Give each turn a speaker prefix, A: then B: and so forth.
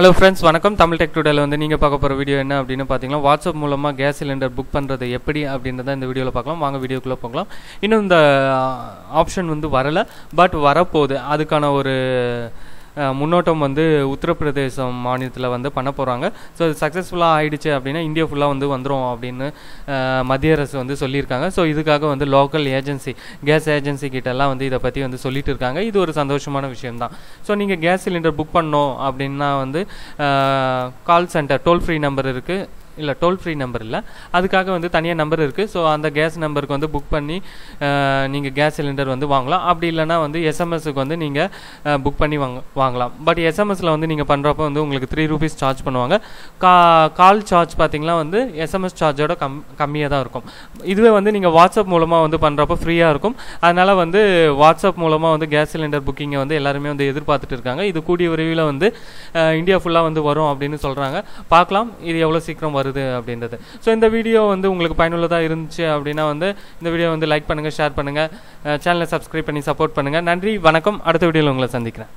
A: Hello friends வணக்கம். Tamil tech டுடேல வந்து நீங்கள் பார்க்க போகிற வீடியோ என்ன அப்படின்னு பார்த்தீங்கன்னா வாட்ஸ்அப் மூலமாக கேஸ் சிலிண்டர் புக் பண்ணுறது எப்படி அப்படின்றத இந்த வீடியோவில் பார்க்கலாம். வாங்க வீடியோக்குள்ளே போகலாம். இன்னும் இந்த ஆப்ஷன் வந்து வரலை. பட் வரப்போகுது. அதுக்கான ஒரு முன்னோட்டம் வந்து உத்தரப்பிரதேசம் மாநிலத்தில் வந்து பண்ண போகிறாங்க ஸோ அது சக்ஸஸ்ஃபுல்லாக ஆயிடுச்சு அப்படின்னா இந்தியா ஃபுல்லாக வந்து வந்துடும் அப்படின்னு மத்திய அரசு வந்து சொல்லியிருக்காங்க. ஸோ இதுக்காக வந்து லோக்கல் ஏஜென்சி கேஸ் ஏஜென்சி கிட்டலாம் வந்து இதை பற்றி வந்து சொல்லிட்டு இருக்காங்க. இது ஒரு சந்தோஷமான விஷயம்தான். ஸோ நீங்கள் கேஸ் சிலிண்டர் புக் பண்ணோம் அப்படின்னா வந்து call centre toll free number இருக்குது இல்லை டோல் ஃப்ரீ நம்பர் இல்லை. அதுக்காக வந்து தனியாக நம்பர் இருக்குது ஸோ அந்த கேஸ் நம்பருக்கு வந்து புக் பண்ணி நீங்கள் கேஸ் சிலிண்டர் வந்து வாங்கலாம். அப்படி இல்லைன்னா வந்து எஸ்எம்எஸ்க்கு வந்து நீங்கள் புக் பண்ணி வாங்க வாங்கலாம். பட் எஸ்எம்எஸில் வந்து நீங்கள் பண்ணுறப்போ வந்து உங்களுக்கு த்ரீ ருபீஸ் சார்ஜ் பண்ணுவாங்க. கா கால் சார்ஜ் பார்த்திங்கன்னா வந்து எஸ்எம்எஸ் சார்ஜோட கம் கம்மியாக தான் இருக்கும். இதுவே வந்து நீங்கள் வாட்ஸ்அப் மூலமாக வந்து பண்ணுறப்ப ஃப்ரீயாக இருக்கும். அதனால் வந்து வாட்ஸ்அப் மூலமாக வந்து கேஸ் சிலிண்டர் புக்கிங்கை வந்து எல்லாருமே வந்து எதிர்பார்த்துட்டு இருக்காங்க. இது கூடிய விரைவில் வந்து இந்தியா ஃபுல்லாக வந்து வரும் அப்படின்னு சொல்கிறாங்க பார்க்கலாம். இது எவ்வளோ சீக்கிரம் வருது அப்படின்றது. ஸோ இந்த வீடியோ வந்து உங்களுக்கு பயனுள்ளதாக இருந்துச்சு அப்படின்னா வந்து இந்த வீடியோ வந்து லைக் பண்ணுங்கள் ஷேர் பண்ணுங்கள் சேனலை சப்ஸ்கிரைப் பண்ணி சப்போர்ட் பண்ணுங்கள் நன்றி வணக்கம். அடுத்த வீடியோவில் உங்களை சந்திக்கிறேன்.